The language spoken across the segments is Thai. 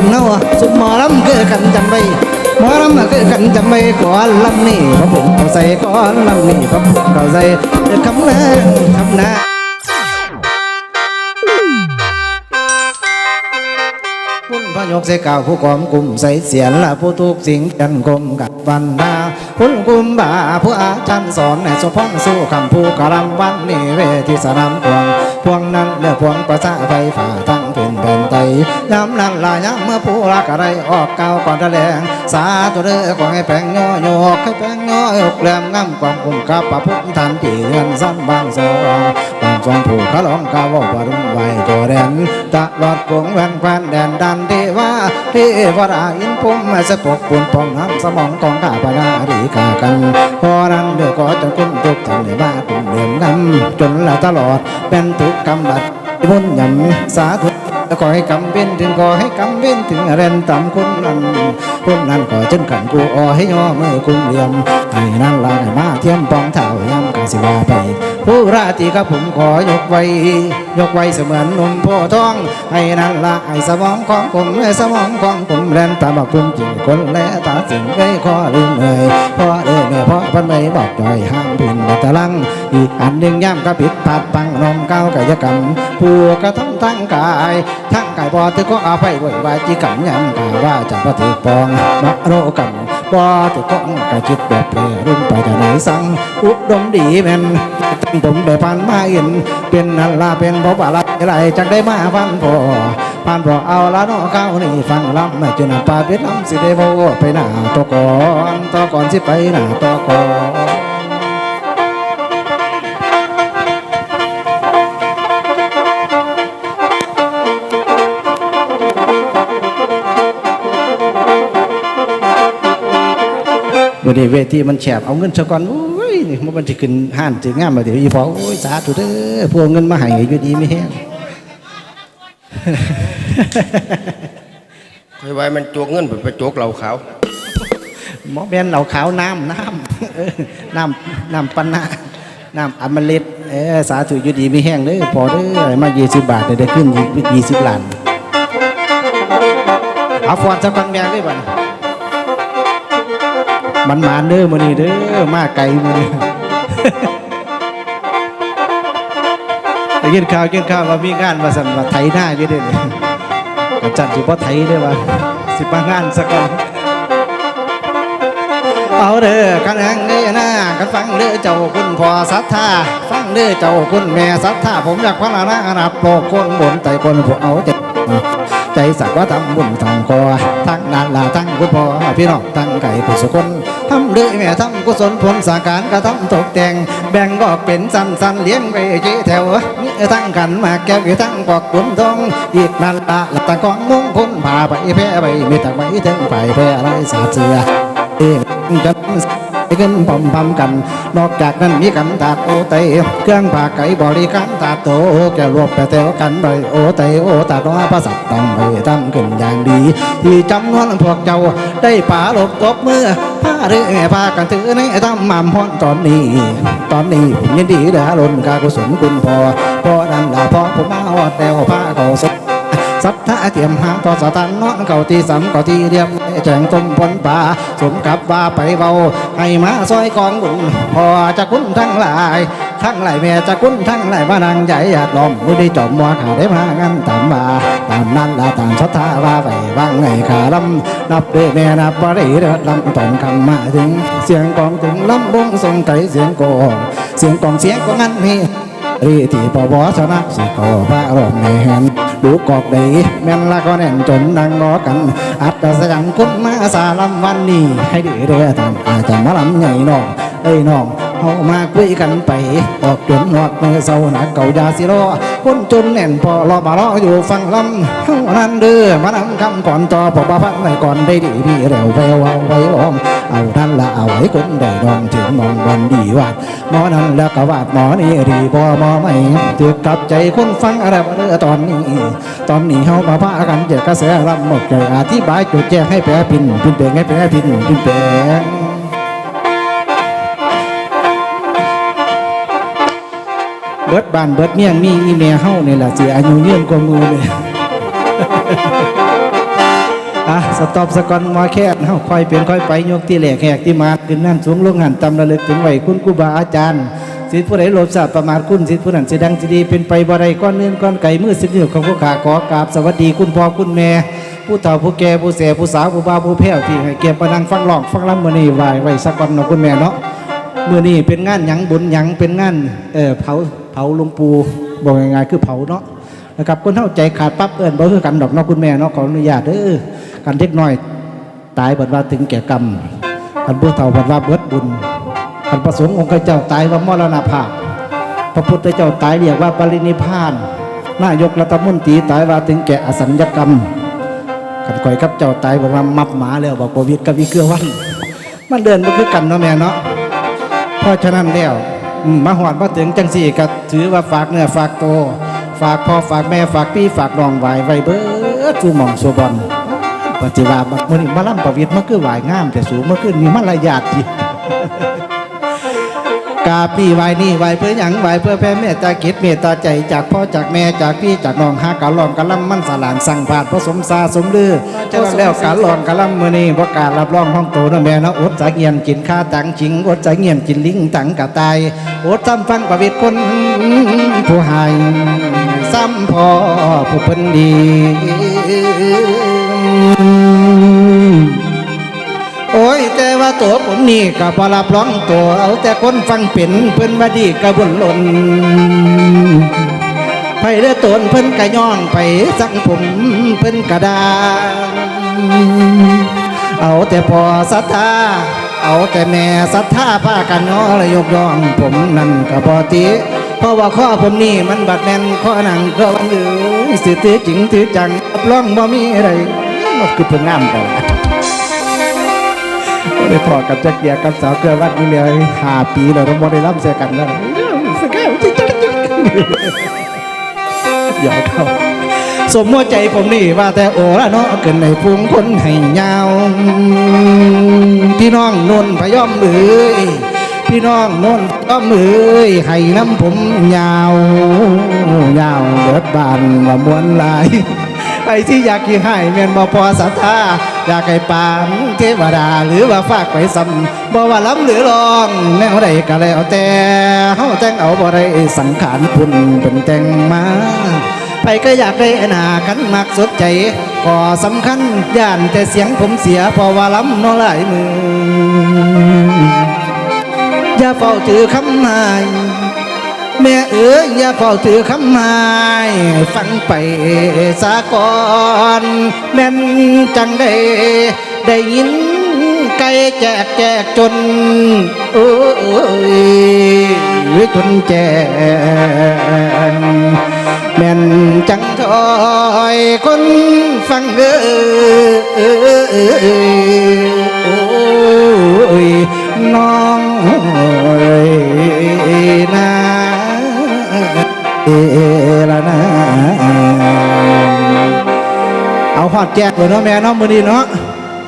คนเนาะสุดมอลำคือกันจำไว้หมอลำคือกันจำไว้ก่อนลำนี่พระผมเขาใส่ก่อนลำนี่พระผมเขาใส่คำนาคำนาคุณพระยกใส่กาวผู้กอมกลุ่มใส่เสียนละผู้ทุกสิ่งกันกลมกับวันนาคุณกุมบาผู้อาจารย์สอนในสุพรสู้คำผู้กระลำวันนี้เวทีสนามพวงพวงนั้นเลือพวงประสาไฟฝ่าทั้ง เป็นแผ่นไตย้ำนั้นลายย้ำเมื่อผู้รักอะไรออกเก้าวก่อนแถลงสาธุเด้อขอให้แปลงย่อโยกให้แปลงย่อยกแหลมงามความคุ้มกับพระพุทธทานที่เงินซ้ำบางสองบางสองผู้ขลองกาวว่ารุงไหวตัวแดนตลอดกวงแหวนแควนแดนดันเทวาเทวดาอินพุ่มมาสะปกปุ่นปองน้ำสมองกองข้าพนาดีกากันพอนั้นเดือก็จะคุ้นทุกท่านเลยว่าคุ่มเหลื่อมงำจนละตลอดเป็นทุกกรรมบัด บุญยำสาธุขอให้กำเว้นถึงขอให้กำเว้นถึงเรนต่ำคนนั้นคนนั้นก็จนขันกูออให้ย่อมือคุมเหลี่ยมให้นั่นลาให้มาเทียมปองเท่ายำกาสิวาไปผู้ราตรีกับผมขอยกไว้ยกไว้เสมือนนุ่มโพทองให้นั่นละให้สมองของผมและสมองของผมแรนตาบักคุณจริงคนและตาสิ่งไว้ขอลืมเลยพ่อเด้อแม่พ่อพันไม่บอกจอยห้ามพินแต่ตะลัง อีกอันหนึ่งย่ำกระปิดปัดปังนมเก้าวกายกรรมผู้กระทำทั้งกายทั้งกายบอถือก็อาภัยไว้วาจีกรรมยำกาว่าจะพอถือปองมโรกรรม บ่ถือก็กายคิดแบบเพลรุ่นไปแต่ไหนสั่งอุดมดีแม่นตั้งผมได้ผ่านมาเห็นเป็นนันลาเป็นบ่บาลอะไรจักได้มาฟันพอผ่านพอเอาละเนาะเก้านี่ฟังลำไม่จนปาเวียดนลำสิได้โวไปหน้าตะก่อนตะก่อนสิไปหน้าตะก่อน วันนี้เวทีมันแฉบเอาเงินซะก่อนโอ้ยนี่มันจะขึ้นห้านถึงงามมาเดี๋ยวอีพอโอ้ยสาธุเด้อพวกเงินมาให้อยู่ดีไม่แห้งคอยไว้มันโจกเงินไปไปโจกเหล่าขาวหมอแบนเหล่าขาวน้ำน้ำเออน้ำน้ำปันนาน้ำอมฤตเออสาธุอยู่ดีไม่แห้งเด้อพอเด้อมายี่สิบบาทได้ขึ้นยี่สิบล้านเอาฟอนสักคนแบงได้บ่น มันมาเด้อมือนี้เด้อมาไกลมื้อนี้ได้ยินข่าวกินข่าวว่ามีงานมาสั่นว่าไถหน้าอยู่เด้อนี่อาจารย์สิบ่ไถเด้อว่าสิมางานสักก่อนเอาเด้อกันแหงเด้อหนะกันฟังเด้อเจ้าคุณพ่อศรัทธาฟังเด้อเจ้าคุณแม่ศรัทธาผมอยากพัฒนาอนาคตโลกคนบนใจคนพวกเอาใจใจสักว่าทำบุญทำคอทั้งนันละทั้งคุณพ่อพี่น้องทั้งไก่กุศล ทำเด้อแม่ทำกุศลผลสาการกระทำตกแต่ง แบ่งก็เป็นสันสันๆเลี้ยงไปเจ๊แถวมีทั้งกันมาแก้วทั้งกอกบุญทองอีกนั่นละละตากองมุ่งคลพาไปแพ้ไปมีแต่ไบถึงไปแพ้ไรสาเสือเองจะ เงินพอมพำกันนอกจากนั้นมีกันตาดโอเตเครื่องผ่าไก่บริการตาโตแกรวบไปแถวกันไปโอเตโอตาด้าประสัตตั้งไปตั้งขึ้นอย่างดี ที่จำนวนพวกเจ้าได้ป่าหลบตบมือผ้าเรือพากันถือในทำมามพอนตอนนี้ ตอนนี้ผมยินดีเด้อล้นกากุศลคุณพอเพราะนั้นละพอผมมาหอดแล้วพาเขาสสั ทธาเทียมหาต่อสถานนอนเก่าที่สำเก่าที่เรียบแจงต้มพนป่าสมกับว่าไปเบาให้มาซอยกองบุญพอจะคุ้นทั้งหลายทั้งหลายแม่จะคุ้นทั้งหลายมานางใหญ่หยาดลมมือได้จอมว่าขาได้มางั้นตามมาตามนั้นละตามสัทธาว่าไปวางไงขาลำนับเด้อแม่นับว่าได้เดือดลำตอนคำมาถึง เสียงกองถึงลำบงทรงไก่เสียงกองเสียงกองเสียงก็งั้นนี่ รีที่ปวชนะสิขอพระรมในแหนดูกอกดีแม่นละก็แน่นจนนั่งงอกัน อัตสังคุณมาสาลำวันนี้ให้ดีเด้อทำอาจจะมาลำใหญ่น้องเอ้ยน้อง เฮามาคุยกันไป ออกจนหอดมือเศร้าหนักเก่ายาสิรอคนจนแน่นพอรอมารออยู่ฟังลำเฮานั้นเด้อมานำคำก่อนต่อพอบ่พักไว้ก่อนได้ดีพี่เร็วแววเอาไว้ออมเอานั่นละเอาไว้คนได้ดองถึงมองวันดีวาดหมอนั้นแล้วก็วาดหมอนี่ดีบ่หมอไม่ถือกับใจคนฟังอะไรบ่เด้อตอนนี้ ตอนนี้เฮามาพากันเจอกระแสรำหมดใจอธิบายจุดแจ้งให้แปรพินพินแปลงให้แปรพินพินแปลง เบิดบานเบิดเมี่ยงมีอีเมียเฮานี่ล่ะสิอายุยืนกว่ามือเลยอะสต็อปสกอนมอแค่เฮาค่อยเปลี่ยนค่อยไปยกที่แหลกแหกที่มาขึ้นนั่นสูงลงหันตำระลึกถึงไหวคุณครูบาอาจารย์สิทธิผู้ใดโลภทราบประมาทคุณสิทธิผู้นั้นสิดังสิดีเป็นไปบ่ได้ก้อนเนื่นก้อนไก่มือสิบนิ้วของผู้ขาขอกราบสวัสดีคุณพ่อคุณแม่ผู้เฒ่าผู้แก่ผู้เสียผู้สาวผู้บ่าผู้แพ้วที่ให้เก็บมานั่งฟังร้องฟังรำมื้อนี้ไหว้ไว้สักวันเนาะคุณแม่เนาะมื้อนี้เป็นงานหยังบุญหยังเป็นงานเอ่อเผา ผาหลวงปู่บอกง่ายๆคือเผาเนาะนะครับคนเท่าใจขาดปั๊บเอิญบ่คือกันดอกเนอกคุณแม่เนาะขออนุญาตเด้อกันเล็กน้อย ตายบัดว่าถึงแก่กรรมกันผู้เฒ่าบัดว่าเบิดบุญกันประสงค์องค์เจ้าตายว่ามรณภาพพระพุทธเจ้าตายเรียกว่าปรินิพานนายกรัฐมนตรีตายว่าถึงแก่อสัญญกรรมขันก่อยกับเจ้าตายบอกว่ามับหมาแล้วบอกโควิดกับวิเกือวัน มันเดินมาคือกันเนาะแม่เนาะเพราะฉะนั้นแล้ว มาหอดมาถึงจังสี่ก็ถือว่าฝากเนื้อฝากตัวฝากพ่อฝากแม่ฝากพี่ฝากน้องไหวไว้เบิดจูหม่องสูบอลปฏิวัติมันมาล่ำประวิตรมาคือไหวงามแต่สูงมาคือมีมารยาทที่ กาบพี่ไหวนี่ไหวเพื่อหยังไหวเพื่อแผ่เมตตากิจเมตตาใจจากพ่อจากแม่จากพี่จากน้องหากะลองกะลำมันสลานสั่งผาดผสมซาสมลือเจ้าแล้วกะลองกะลำมือนี้ประกาศรับรองห้องโตนะแม่นะอดสาเงียนกินข้าตังจิงอดสาเงียนกินลิงตังกะตายอดซ้ำฟังประวิตรคนผู้หายซ้ำพ่อผู้เพิ่นดี ว่าตัวผมนี่ก็พอรับรองตัวเอาแต่คนฟังเป็นเพิ่อนมาดีกระบุญหล่นไปเลือตนเพิ่นกะย้อนไปสังผมเพิ่นกระดาเอาแต่พอศรัทธาเอาแต่แม่ศรัทธาพากันง้อและยกย่องผมนั่นก็พอติเพราะว่าข้อผมนี่มันบัดแม่นข้อหนังก็วันเอ้ยสิถือจริงถือจังรับรองบ่มีอะไรมันคือเพิ่งงามกัน ได้พอกับจักเกียร์กับสาวเกลือวัดนี่เลยหาปีแล้วเราบ่ได้รับเสียกันแล้วสกาวจิ๊กจิ๊กจิ๊กอย่าเข้าสมหัวใจผมนี่ว่าแต่โอละเนาะเกินในพุงคนให้ยาวพี่น้องนนพยอมเอ้ยพี่น้องนนพยอมเอ้ยให้น้ำผมยาวยาวเบิดบานว่ามวนหลาย ไอ้ที่อยากกี่ให้แม่นบ่พอศรัทธาอยากให้ปานเทวดาหรือว่าฝากไปซ้ำบ่ว่าล้ำหรือลองแนวใดก็แล้วแต่เฮาแต่งเอาบ่ได้สังขารคุณเป็นแต่งมาไปก็อยากได้หน้ากันมักสดใจก็สำคัญย่านแต่เสียงผมเสียพราะว่าล้ำน้อหลายมืออย่าเฝ้าถือคำหมาย แม่เอ๋ยอย่าเฝ้าถือคำหมายฟังไปสาก่อนแม่นจังได้ได้ยินไก่แจกแจกจนเอ้ยจนแจกแม่นจังถอยคนฟังเอ้ยโอ้ยน้อง ละนะเอาหอดแจกเลยเนาะแม่เนาะมือนี้เนาะ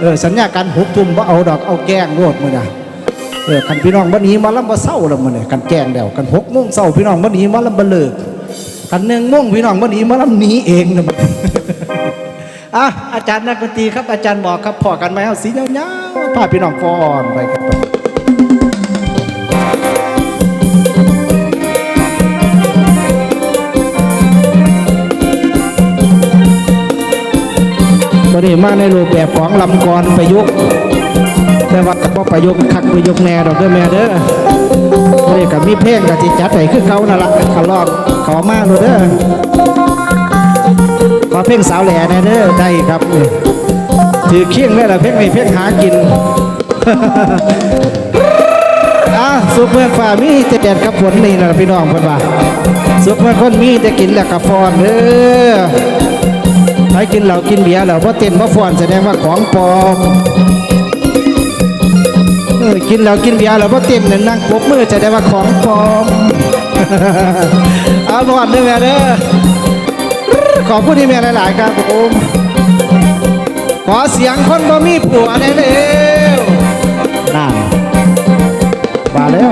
เออสัญญากันหุบทุ่มว่าเอาดอกเอาแกงโลดมือนะเออกันพี่น้องวันนี้มาลำบ่เศร้าล้วมือนี่ยกันแกงแล้วกันหกโมงเศร้าพี่น้องวันนี้มาลำบ่เลิกกันหนึ่งโมงพี่น้องวันนี้มาลำหนีเองนะมันอะอาจารย์นักดนตรีครับอาจารย์บอกครับพอกันไหมเอาสียาวๆพาพี่น้องฟ้อนไปครับ ตัวนี้มาในรูปแบบของลำกรประยุกต์แต่ว่าก็บ่ประยุกต์คักประยุกต์แน่ดอกเด้อแม่เด้อตัวนี้กับมีเพลงกับจิจัดให้คือเขานั่นละขาลอกขอมาเลยเด้อขอเพลงสาวแหล่หนะเด้อได้ครับถือเคียงได้ละเพลงไม่เพลงหากินอะสุกเมืองฝ่ามีแต่แดดกับฝนนี่นะพี่น้องเพิ่นว่าสุกเมืองคนมีแต่กินแล้วกับฟอนเด้อ ใครกินเหล้ากินเบียร์แล้วพอเต้นพอฟอนแสดงว่าของปลอมเออกินเหล้ากินเบียร์แล้วพอเต้นนั่นนั่งปรบมือแสดงว่าของปลอมเอาบอดเด้อแม่เด้อขอบคุณที่แม่หลาย ๆ ครับผมขอเสียงคนบ่มีผัวได้เร็วน่ามาแล้ว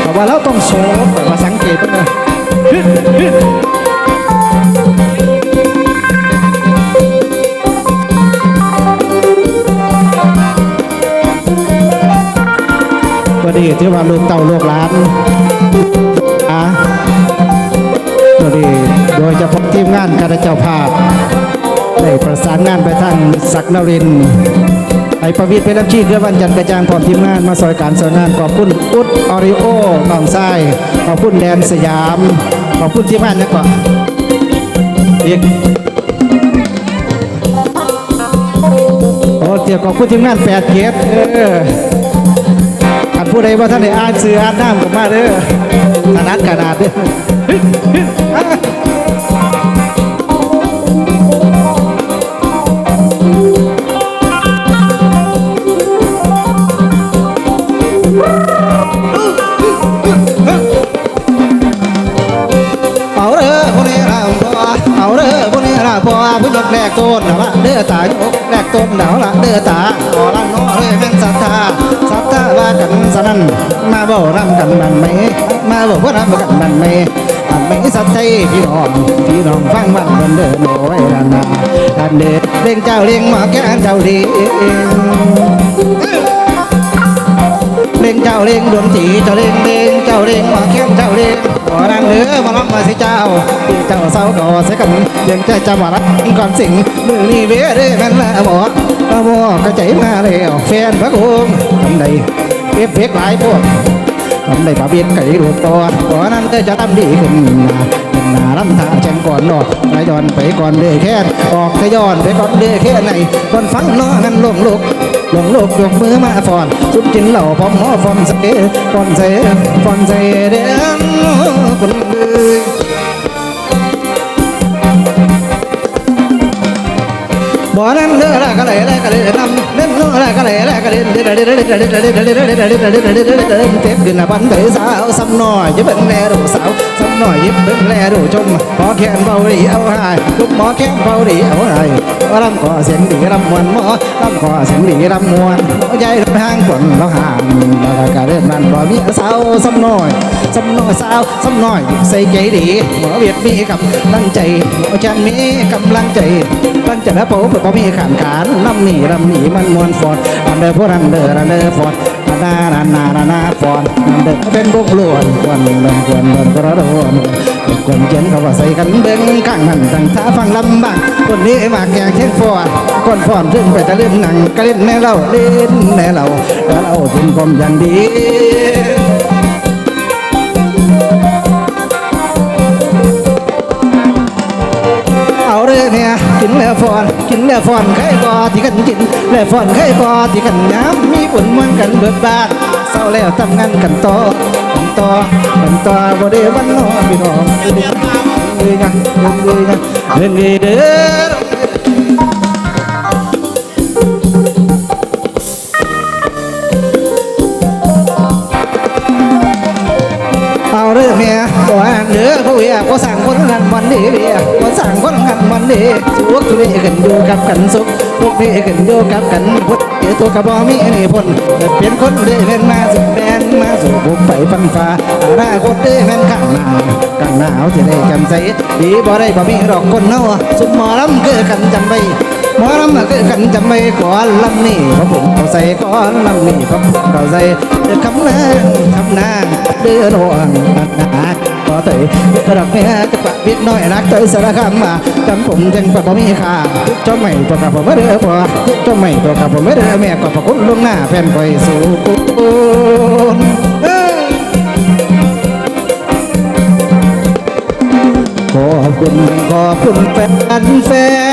แต่ว่าเราต้องโชว์แต่ว่าสังเกตนะ นี่ถือว่าลูกเต่าลูกหลานอะตัวนี้โดยเฉพาะทีมงานคณะเจ้าภาพได้ประสานงานไปทางศักดิ์นรินไอประวิทย์เพชรลำชีเกือวันจันทร์กระจางพร้อมทีมงานมาซอยการสอยงานขอบคุณอุดออริโอน้องไส้ขอบคุณแดนสยามขอบคุณทีมงานนะก่อนอีกโอ้เตียวขอบคุณทีมงานแปดเกตเออ ขันผู้ใดว่าท่านได้อ่านสื่ออ่านน้ำกับมาเด้อขนาดขนาดเด้อเอาเด้อผู้นี้ละบ่เอาละเด้อตายกแรกต้นเดาละเด้อตาขอละน้อเด้อแม่นศรัทธา ศรัทธาว่ากันสนั่นมาบ่รำกันมันไหมมาบ่ว่ารำกันมันไหมมันไม่สัตย์ใจพี่น้องพี่น้องฟังมันเดินเดินโอ้ยดันาดันเด้อเลี้ยงเจ้าเลี้ยงหมาแก่เจ้าดีเล่งเจ้าเล่งดวงจีเจ้าเล่งเล่งเจ้าเล่งมาเข้มเจ้าเล่งขอนั่งเรือมาล้อมมาสิเจ้าที่เจ้าเศร้าก่อเสียกันเลี้ยงใจจะมารับก่อนสิ่งมือนี่เว้เด้แม่นละหมอ ละหมอกระใจมาแล้วแฟนพระองค์ทำใดเปียกเปียกหลายพวกทำได้ปะเบียนไก่รูปตัวขอนนั้นเธอจะทำดีขึ้นมาขึ้นหนาลำทางเช่นก่อนนอกไปย้อนไปก่อนเด้แค่นออกทย้อนไปก่อนเด้แค่ไหนก่อนฟังน้อนั้นลงลุกลงโลกยกมือมาฟอนจุดกินเหล่าพร้อมหอฟอนเสฟอนเสฟอนเสเด้งคนเลยบ่นั้นเด้อ tiếp đừng là bắn để sao xăm nòi với bệnh nè đủ sao สักหน่อยยิบเบิ้งแลดูชมขอแค้นเบาดีเอาหายลูกหมอแค้นเบาดีเอาหายรำขอเสียงดีรำมวนหมอรำขอเสียงดีรำมวนใหญ่ทางฝนเราห่างเราการเริ่มนั้นบ่มีสาวสักหน่อยสักหน่อยสาวสักหน่อยใส่ใจดีหมอเวียดมีกับลังใจหมอจันมีกับลังใจตั้งใจแล้ะผมเพื่อมีขานขานน้ำหนีรำหนีมันมวนฟอดอันเดอร์พวกอันเดอร์รันเดอร์ฟอด นานานานานาฟอดอันเด็กเป็นบุกล้วนควันลมควนลมกระโดดคนเขียนเขาว่าใส่กันเบิ้งข้างนั้นตั้งท่าฟังลำบากคนนี้มากแก่เช็ดฟอดคนฟอนถึงไปจะเล่นหนังก็เล่นแม่เราเล่นแม่เราแล้วเราถึงความอย่างดี แล้วฟอนกินแล้วฟอนไข่กอที่กันกินแล้วฟอนไข่กอที่กันย้ำมีผลมันกันเบิดบานเศร้าแล้วทำงานกันต่อกันต่อกันต่อบ่ได้วันนอนพี่น้องเอ้ยยังเอ้ยยังเอ้ยยังเด้อเอาเรื่องเนี่ยตัวเด้อผู้เวียก็สั่งคนกันวันนี้เวียก็ สั่งคนกันวันนี้สุขทุเรศกันอยู่กับกันสุขพวกนี้กันอยู่กับกันพุทธเดี๋ยวตัวกระบอกมีนี่พ้นเปลี่ยนคนเด้เล่นมาสุดแดนมาสู่บุกไปฟันฟ้าอนาคตเด้แม่นข้างหน้าข้างหน้าเอาที่ได้จำใส่ดีบ่ได้บ่มีหรอกคนเนาะสุดหมอลำคือกันจำไว้หมอลำคือกันจำไว้ก่อนลำนี่พระผมเขาใส่ก่อนลำนี่พระผมเขาใส่เดือคำนางคำนางเดือดวงนักหนา ขอเตยกระดักแม่จะปะวิดน้อยรักเตยสารคามาจำผมจังปะบ่มีค่าจ้าใหม่ตัวกับผมไม่เด้อพอเจ้าใหม่ตัวกับผมไม่เด้อแม่ก็พระคุณลงหน้าแฟนคอยสู่คุณเอ้ยขอบคุณขอบคุณแฟนแฟ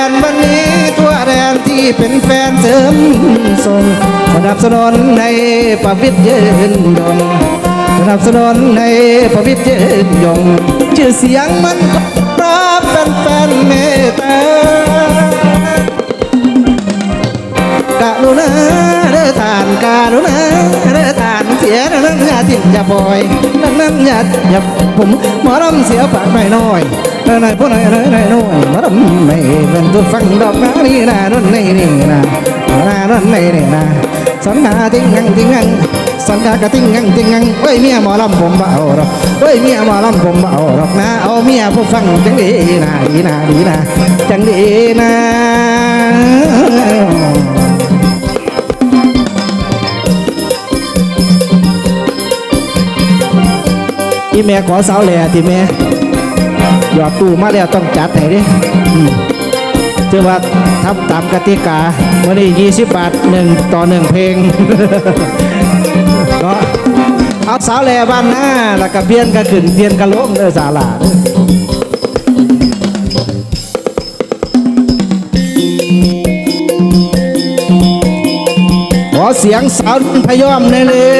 นวันนี้ทั่วแดนที่เป็นแฟนเสริมส่งสนับสนุนในประวิตรยืนยง สนับสนุนในประวิตรยืนยง ชื่อเสียงมันก็รับเป็นแฟนเมตตากะลุนะเด้อทานกะลุนะเด้อทานเสียนั้นอย่าทิ้งอย่าปล่อยนั้นนั้นอย่าอย่าผมหมอลำเสียปากไม่น้อยเออหน่อยหน่อยหน่อยหน่อยน้อยหมอลำไม่เป็นตัวฟังดอกนานี่นะนั่นนี่นี่นะนานั่นนี่นี่นะสังกาติ้งงังติ้งงัง สังกากระติ้งงังติ้งงังเฮ้ยเมียหมอลำผมบ่เอาหรอกเฮ้ยเมียหมอลำผมบ่เอาหรอกนะเอาเมียผู้ฟังจังดีนะดีนะดีนะจังดีนะเแม่ขอสาวแหล่ที่แม่หยอดตู้มาแล้วต้องจัดให้ดิอืมถือว่าทำตามกติกาวันนี้20 บาทหนึ่งต่อหนึ่งเพลง เนาะเอาสาวแหล่บ้านหน้าแล้วก็เบียนก็ขึ้นเบียนก็ล้มเด้อสาลาขอเสียงสาวพยอมในอยเลย